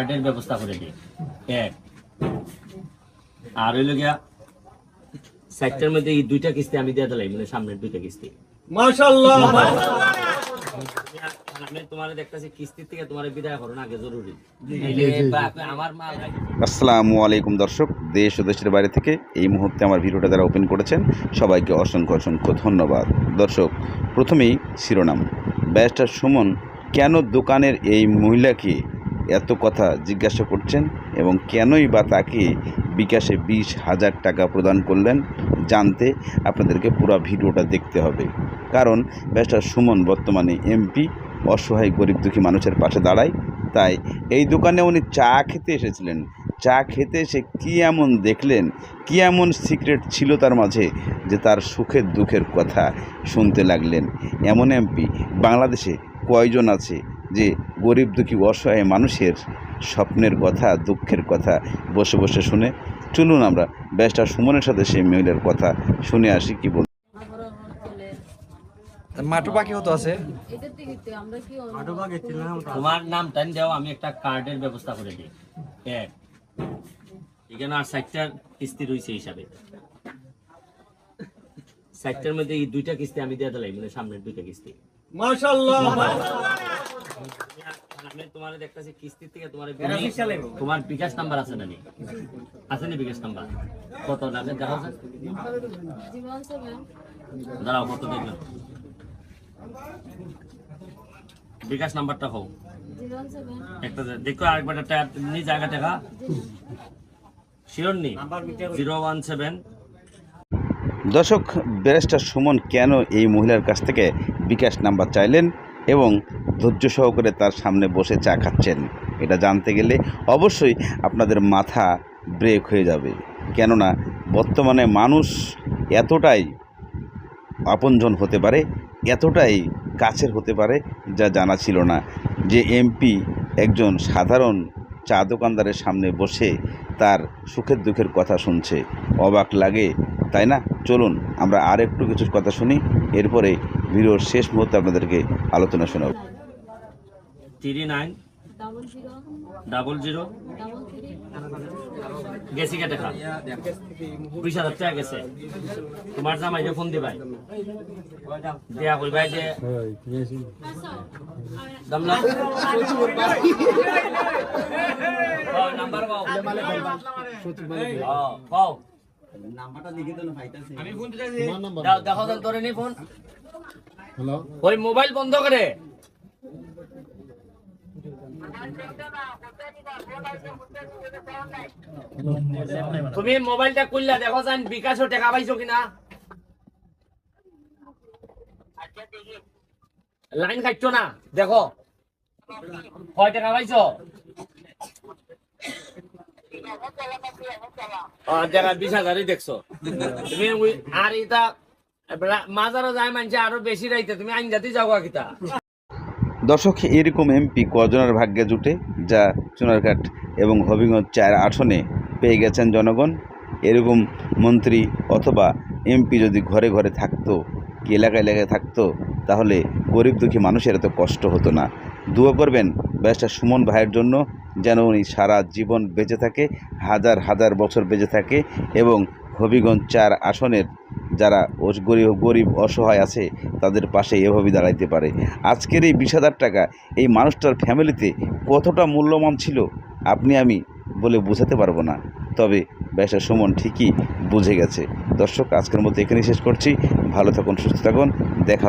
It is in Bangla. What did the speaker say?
কার্ডের ব্যবস্থা করে দিই। এক। আর হইল গিয়া সাইটটার মধ্যে এই দুইটা কিস্তি আমি দিয়ে দিলাই মানে সামনের দুইটা কিস্তি। মাশাআল্লাহ। আমি তোমার দেখতেছি কিস্তির থেকে তোমার বিদায় করো আগে জরুরি। আমার মা আসসালামু আলাইকুম দর্শক দেশ ও দেশের বাইরে থেকে এই মুহূর্তে আমার ভিডিওটা যারা ওপেন করেছেন সবাইকে অসংখ্য অসংখ্য ধন্যবাদ। দর্শক প্রথমেই শিরোনাম। ব্যারিস্টার সুমন কেন দোকানের এই মহিলাকে এত কথা জিজ্ঞাসা করছেন এবং কেনই বা তাকে বিকাশে বিশ হাজার টাকা প্রদান করলেন জানতে আপনাদেরকে পুরো ভিডিওটা দেখতে হবে। কারণ ব্যারিস্টার সুমন বর্তমানে এমপি, অসহায়, গরিব, দুঃখী মানুষের পাশে দাঁড়ায়। তাই এই দোকানে উনি চা খেতে এসেছিলেন। চা খেতে এসে কী এমন দেখলেন? কী এমন সিক্রেট ছিল তার মাঝে যে তার সুখের, দুঃখের কথা শুনতে লাগলেন? এমন এমপি বাংলাদেশে কয়জন আছে? যে গরিব দুঃখী অসহায় মানুষের স্বপ্নের কথা দুঃখের কথা বসে বসে শুনে চলুন আমরা ব্যারিস্টার সুমনের সাথে সেই মহিলার কথা শুনে আসি কি বল মাটু পাখি হতো আছে। তোমার নাম টাইম দাও আমি একটা কার্ডের ব্যবস্থা করে দিই। এক এখানে আর সাইটটার কিস্তি রয়েছে হিসাবে। সাইটটার মধ্যে এই দুইটা কিস্তি আমি দিয়ে দিলাই মানে সামনের দুইটা কিস্তি। মাশাআল্লাহ। আমি তোমার দেখতেছি কিস্তির থেকে তোমার তোমার বিকাশ নাম্বার আছে না নি? আছে নি বিকাশ নাম্বার? কত লাগে দেখা যায় দাঁড়াও কত দেখলাম? বিকাশ নাম্বারটা হোক একটা দেখো আরেকবার নি জায়গা দেখা শিওর নি? জিরো ওয়ান সেভেন দর্শক ব্যারিস্টার সুমন কেন এই মহিলার কাছ থেকে বিকাশ নাম্বার চাইলেন এবং ধৈর্য সহকারে তার সামনে বসে চা খাচ্ছেন। এটা জানতে গেলে অবশ্যই আপনাদের মাথা ব্রেক হয়ে যাবে। কেননা, বর্তমানে মানুষ এতটাই আপনজন হতে পারে, এতটাই কাছের হতে পারে, যা জানা ছিল না যে এমপি একজন সাধারণ চা দোকানদারের সামনে বসে তার সুখের দুঃখের কথা শুনছে। অবাক লাগে, তাই না? চলুন, আমরা আর একটু কিছু কথা শুনি, এরপরে ভিডিওর শেষ মুহূর্তে আপনাদেরকে আলোচনা শোনাব। থ্রি নাইন ডাবল জিরো গেছি কে দেখা বিশ হাজার টাকা গেছে। তোমার জামাই যে ফোন দিবাই। দেয়া করিবাই যে নাম্বার হ্যাঁ, কও দাও, দেখো তোরে নি ফোন। ওই মোবাইল বন্ধ করে। তুমি মোবাইলটা খুললা, দেখো যান বিকাশও টাকা পাইছো কিনা। লাইন কাটছো না, দেখো। কয় টাকা পাইছো? দেখা, বিশ তুমি আর এটা মাজারও যায় মানছে, আরও বেশি রাইতে, তুমি আইন জাতি যাও কিতা। দর্শক, এরকম এমপি কজনের ভাগ্যে জুটে, যা চুনারঘাট এবং হবিগঞ্জ চার আসনে পেয়ে গেছেন জনগণ। এরকম মন্ত্রী অথবা এমপি যদি ঘরে ঘরে থাকতো, কি এলাকায় এলাকায় থাকতো, তাহলে গরিব দুঃখী মানুষের এত কষ্ট হতো না। দুয়া করবেন ব্যারিস্টার সুমন ভাইয়ের জন্য, যেন উনি সারা জীবন বেঁচে থাকে, হাজার হাজার বছর বেঁচে থাকে এবং হবিগঞ্জ চার আসনের যারা গরিব গরিব, অসহায় আছে, তাদের পাশে এভাবে দাঁড়াইতে পারে। আজকের এই বিশ টাকা, এই মানুষটার ফ্যামিলিতে কতটা মূল্যমান ছিল, আপনি আমি বলে বোঝাতে পারব না। তবে ব্যবসা সুমন ঠিকই বুঝে গেছে। দর্শক, আজকের মতো এখানেই শেষ করছি। ভালো থাকুন, সুস্থ থাকুন। দেখা